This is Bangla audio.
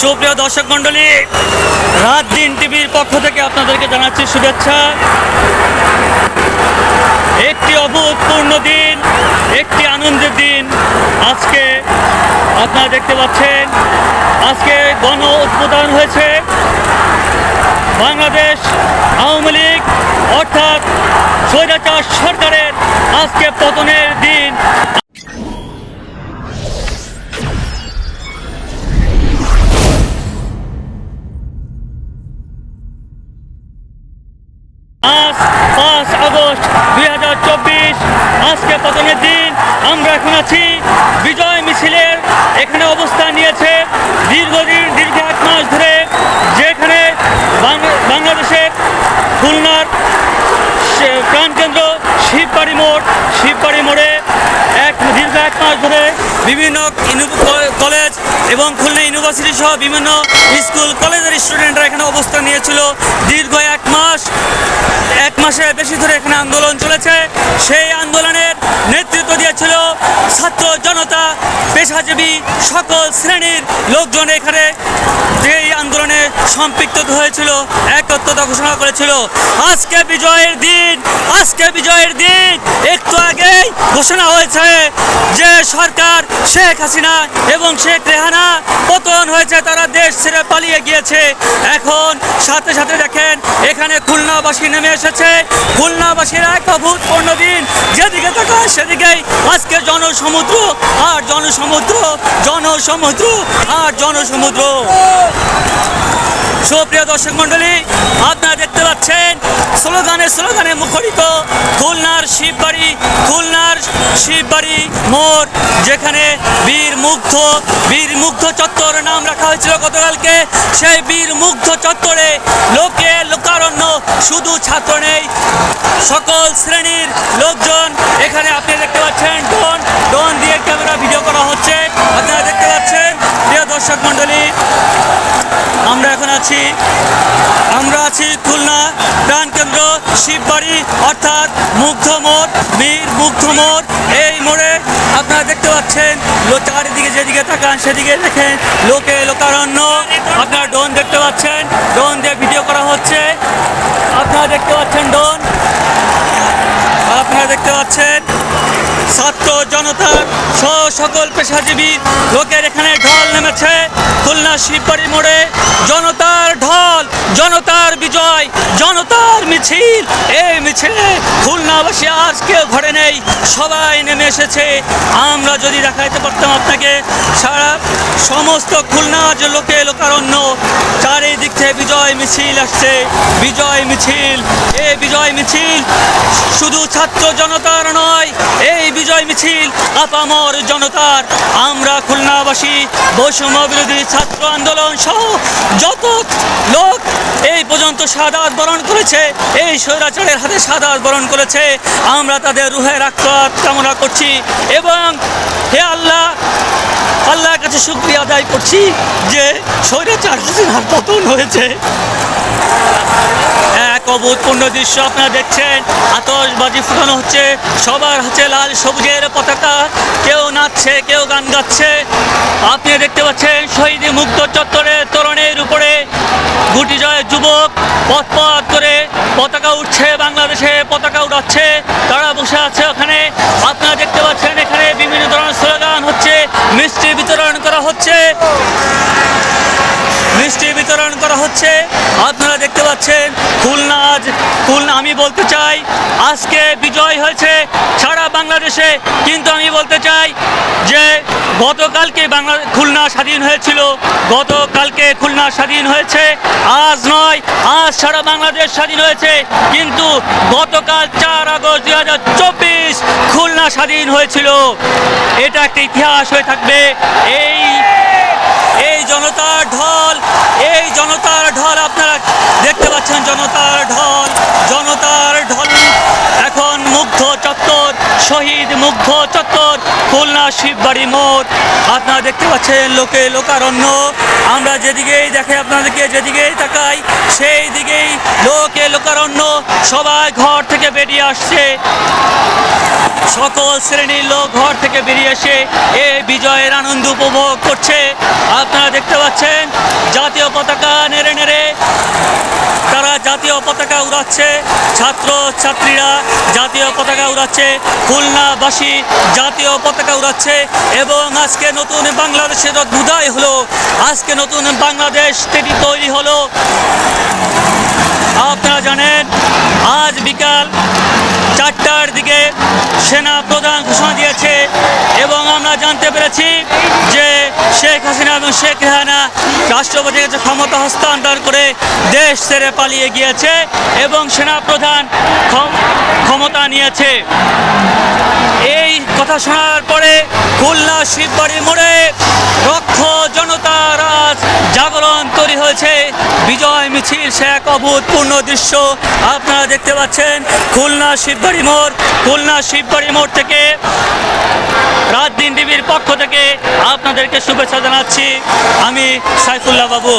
সুপ্রিয় দর্শক মণ্ডলী, রাত দিন টিভির পক্ষ থেকে আপনাদেরকে জানাচ্ছি শুভেচ্ছা। একটি অভূতপূর্ণ দিন, একটি আনন্দের দিন আজকে আপনারা দেখতে পাচ্ছেন। আজকে গণ উদ্বোধন হয়েছে। বাংলাদেশ আওয়ামী লীগ, অর্থাৎ স্বৈরাচার সরকারের আজকে পতনের দিন। আজ পাঁচ আগস্ট দুই হাজার চব্বিশ। আজকে পতনের দিন আমরা এখন আছি। বিজয় মিছিলের এখানে অবস্থান নিয়েছে দীর্ঘদিন, দীর্ঘ এক মাস ধরে, যেখানে বাংলাদেশের খুলনার প্রাণকেন্দ্র শিববাড়ি মোড় শিববাড়ি মোড়ে এক, দীর্ঘ এক মাস ধরে বিভিন্ন এবং খুলনা ইউনিভার্সিটি সহ বিভিন্ন স্কুল কলেজের স্টুডেন্টরা এখানে অবস্থান নিয়েছিল। দীর্ঘ এক মাস মাসের বেশি ধরে এখানে আন্দোলন চলেছে। সেই আন্দোলনের নেতৃত্ব দিয়েছিল ছাত্র জনতা, পেশাজীবী সকল শ্রেণির লোকজন এখানে। যেই আন্দোলনে সম্পৃক্ত হয়েছিল, একত্রতা ঘোষণা করেছিল, আজকে বিজয়ের দিন, আজকে বিজয়ের দিন। একটু আগেই ঘোষণা হয়েছে যে সরকার শেখ হাসিনা এবং শেখ রেহানা পতন হয়েছে, তারা দেশ ছেড়ে পালিয়ে গিয়েছে। এখন সাথে সাথে দেখেন, এখানে খুলনাবাসী নেমে এসেছে। খুলনাবাসীর এক অভূতপূর্ণ দিন। যেদিকে তাকায় সেদিকেই আজকে জনসমুদ্র আর জনসমুদ্র জনসমুদ্র আর জনসমুদ্র। সুপ্রিয় দর্শক মন্ডলী আপনারা দেখতে পাচ্ছেন স্লোগানে স্লোগানে মুখরিত খুলনার শিববাড়ি খুলনার শিববাড়ি মোড়, যেখানে বীর মুগ্ধ বীর মুগ্ধ চত্বর নাম রাখা হয়েছিল গতকালকে। সেই বীর মুগ্ধ চত্বরে লোকে লোকারণ্য, শুধু ছাত্র নেই, সকল শ্রেণির লোকজন এখানে আপনি দেখতে পাচ্ছেন। ডোন ডোন দিয়ে ক্যামেরা ভিডিও করা হচ্ছে। শিববাড়ি, অর্থাৎ মুগ্ধ মোড় বীর মুগ্ধ মোড়, এই মোড়ে আপনারা দেখতে পাচ্ছেন চারিদিকে যেদিকে তাকান, সেদিকে দেখেন লোকে লোকারণ্য। আপনারা ড্রোন দেখতে পাচ্ছেন, ড্রোন দিয়ে ভিডিও করা হচ্ছে। আপনারা দেখতে পাচ্ছেন ডোন আপনারা দেখতে পাচ্ছেন, ছাত্র জনতার সহ সকল পেশাজীবী লোকের এখানে ঢল নেমেছে। খুলনা শিববাড়ি মোড়ে জনতার ঢল, জনতার বিজয়। জনতার মিছিল এই মিছিলে খুলনাবাসী আজ কেউ ঘরে নেই। সবাই নেমে এসেছে। আমরা যদি দেখাইতে পারতাম আপনাকে, সারা সমস্ত খুলনা যে লোকে লোকারণ্য, চারিদিক থেকে বিজয় মিছিল আসছে। বিজয় মিছিল এই বিজয় মিছিল শুধু ছাত্র জনতার নয়, এই বিজয় মিছিল আপামর জনতার। আমরা খুলনাবাসী, বৈষম্য বিরোধী ছাত্র আন্দোলন সহ যত লোক এই পর্যন্ত সাদাত বরণ করেছে। এই স্বৈরাচারের হাতে সাদাত বরণ করেছে। আমরা তাদের রুহে রাখাত কামনা করছি এবং হে আল্লাহ, আল্লাহর কাছে শুক্রিয়া আদায় করছি যে স্বৈরাচার হাসিনার পতন হয়েছে। এক অভূতপূর্ণ দৃশ্য আপনারা দেখছেন। আতশবাজি ফুটানো হচ্ছে। সবার হাতে লাল সবুজের পতাকা। কেউ নাচছে, কেউ গান গাচ্ছে। আপনি দেখতে পাচ্ছেন শহীদ মুক্ত চত্বরে তরুণের উপরে। গুটি জয় যুবক পথ পতাকা উঠছে, বাংলাদেশে পতাকা উড়াচ্ছে, তারা বসে আছে ওখানে। আপনারা দেখতে পাচ্ছেন এখানে বিভিন্ন ধরনের স্লোগান হচ্ছে, মিষ্টি বিতরণ করা হচ্ছে। মিষ্টি বিতরণ করা হচ্ছে। আপনারা দেখতে পাচ্ছেন, খুলনা আজ, খুলনা আমি বলতে চাই, আজকে বিজয় হয়েছে সারা বাংলাদেশে। কিন্তু আমি বলতে চাই যে, গতকালকে বাংলা, খুলনা স্বাধীন হয়েছিল। গতকালকে খুলনা স্বাধীন হয়েছে। আজ নয়, আজ সারা বাংলাদেশ স্বাধীন হয়েছে। কিন্তু গতকাল চার আগস্ট দুই হাজার চব্বিশ খুলনা স্বাধীন হয়েছিল। এটা একটা ইতিহাস হয়ে থাকবে। এই এই জনতার ঢল মুগ্ধ চত্বর, খুলনা শিববাড়ি মোড়। আপনারা দেখতে পাচ্ছেন লোকে লোকারণ্য। আমরা যেদিকেই দেখে আপনাদেরকে যেদিকেই তাকাই সেই দিকেই লোকে লোকারণ্য। সবাই ঘর থেকে বেরিয়ে আসছে। সকল শ্রেণির লোক ঘর থেকে বেরিয়ে এসে এই বিজয়ের আনন্দ উপভোগ করছে। আপনারা দেখতে পাচ্ছেন, জাতীয় পতাকা নেড়ে নেড়ে তারা জাতীয় পতাকা উড়াচ্ছে। ছাত্র, ছাত্রীরা জাতীয় পতাকা উড়াচ্ছে। খুলনাবাসী জাতীয় পতাকা উড়াচ্ছে এবং আজকে নতুন বাংলাদেশের অভ্যুদয় হলো। আজকে নতুন বাংলাদেশ সেটি তৈরি হলো। আপনারা জানেন, আজ বিকাল সেনা প্রধান ঘোষণা দিয়েছে এবং আমরা জানতে পেরেছি যে শেখ হাসিনা এবং শেখ রেহানা রাষ্ট্রপতির কাছে ক্ষমতা হস্তান্তর করে দেশ ছেড়ে পালিয়ে গিয়েছে এবং সেনা প্রধান ক্ষম- ক্ষমতা নিয়েছে। কথা শোনার পরে খুলনা শিববাড়ি মোড়ে রক্ষ জনতা রাজ জাগরণ তৈরি হয়েছে। বিজয় মিছিল, সে এক অভূতপূর্ণ দৃশ্য আপনারা দেখতে পাচ্ছেন। খুলনা শিববাড়ি মোড়, খুলনা শিববাড়ি মোড় থেকে রাত দিন টিভির পক্ষ থেকে আপনাদেরকে শুভেচ্ছা জানাচ্ছি। আমি সাইফুল্লাহ বাবু।